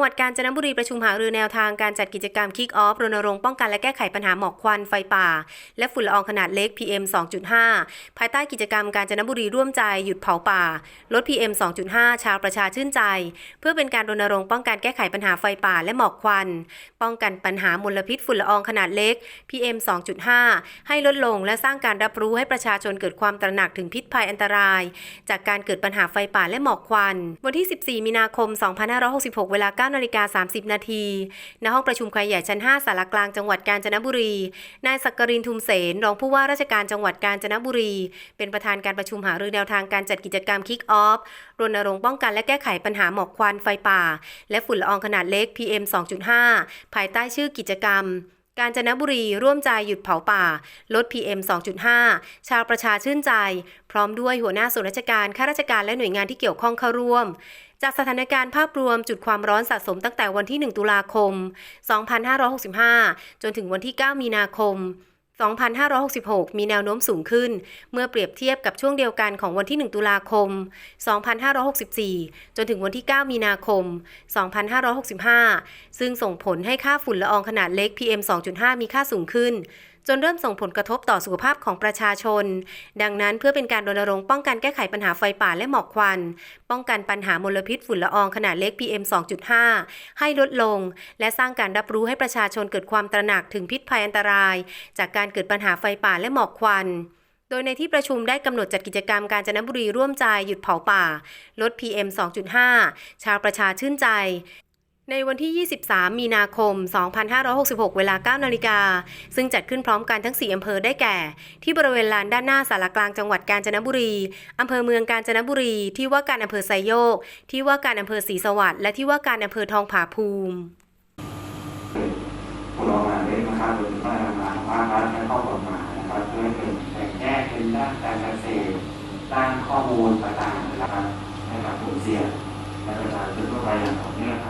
want กาญจนบุรีประชุมหารือแนวทางการจัดกิจกรรมคิกออฟรณรงค์ป้องกันและแก้ไขปัญหาหมอกควันไฟป่า และฝุ่นละอองขนาดเล็ก PM 2.5 ภายใต้กิจกรรมการจนบุรีร่วมใจหยุดเผาป่า ลด PM 2.5 ชาวประชาชื่นใจ เพื่อเป็นการรณรงค์ป้องกันแก้ไขปัญหาไฟป่าและหมอกควัน ป้องกันปัญหามลพิษฝุ่นละอองขนาดเล็ก PM 2.5 ให้ลดลงและสร้างการรับรู้ให้ประชาชนเกิดความตระหนักถึงพิษภัยอันตราย จากการเกิดปัญหาไฟป่าและหมอกควัน วันที่ 14 มีนาคม 2566 เวลา9นาฬิกา 30 นาทีณห้องประชุมใครใหญ่ชั้น 5สารกลางจังหวัดกาญจนบุรี นายสักกรินทุมเสนรองผู้ว่าราชการจังหวัดกาญจนบุรี เป็นประธานการประชุมหารือแนวทางการจัดกิจกรรมคิกออฟรณรงค์ป้องกันและแก้ไขปัญหาหมอกควันไฟป่า และฝุ่นละอองขนาดเล็ก PM 2.5 ภายใต้ชื่อกิจกรรม กาญจนบุรีร่วมใจหยุดเผาป่า ลด PM 2.5 ชาวประชาชื่นใจ พร้อมด้วยหัวหน้าส่วนราชการข้าราชการและหน่วยงานที่เกี่ยวข้องเข้าร่วมจากสถานการณ์ภาพรวมจุดความร้อนสะสมตั้งแต่วันที่ 1 ตุลาคม 2565 จนถึงวันที่ 9 มีนาคม 2566 มีแนวโน้มสูงขึ้น เมื่อเปรียบเทียบกับช่วงเดียวกันของวันที่ 1 ตุลาคม 2564 จนถึงวันที่ 9 มีนาคม 2565 ซึ่งส่งผลให้ค่าฝุ่นละอองขนาดเล็ก PM 2.5 มีค่าสูงขึ้น นเริ่มส่งผลกระทบต่อสุขภาพของประชาชน ดังนั้นเพื่อเป็นการรณรงค์ป้องกันแก้ไขปัญหาไฟป่าและหมอกควัน ป้องกันปัญหามลพิษฝุ่นละอองขนาดเล็ก PM 2.5 ให้ลดลง และสร้างการรับรู้ให้ประชาชนเกิดความตระหนักถึงพิษภัยอันตราย จากการเกิดปัญหาไฟป่าและหมอกควันโดยในที่ประชุมได้กำหนดจัดกิจกรรมการจนบุรีร่วมใจหยุดเผาป่า ลด PM 2.5 ชาวประชาชื่นใจ ในวันที่ 23 มีนาคม 2566 เวลา 9 นาฬิกา ซึ่งจัดขึ้นพร้อมกันทั้ง 4 อำเภอได้แก่ ที่บริเวณลานด้านหน้าสารกลางจังหวัดกาญจนบุรี อำเภอเมืองกาญจนบุรี ที่ว่าการอำเภอไซโยก ที่ว่าการอำเภอศรีสวัสดิ์ และที่ว่าการอำเภอทองผาภูมิผู้รองงานเล็กนะครับโดยพนักงานมาว่าการใช้ข้อกฎหมายนะครับเพื่อเป็นแบ่งแยกเป็นด้านการเกษตรด้านข้อมูลต่างๆนะครับให้กับกลุ่มเสี่ยงและประชาชนทั่วไปอย่างต่อเนื่องครับ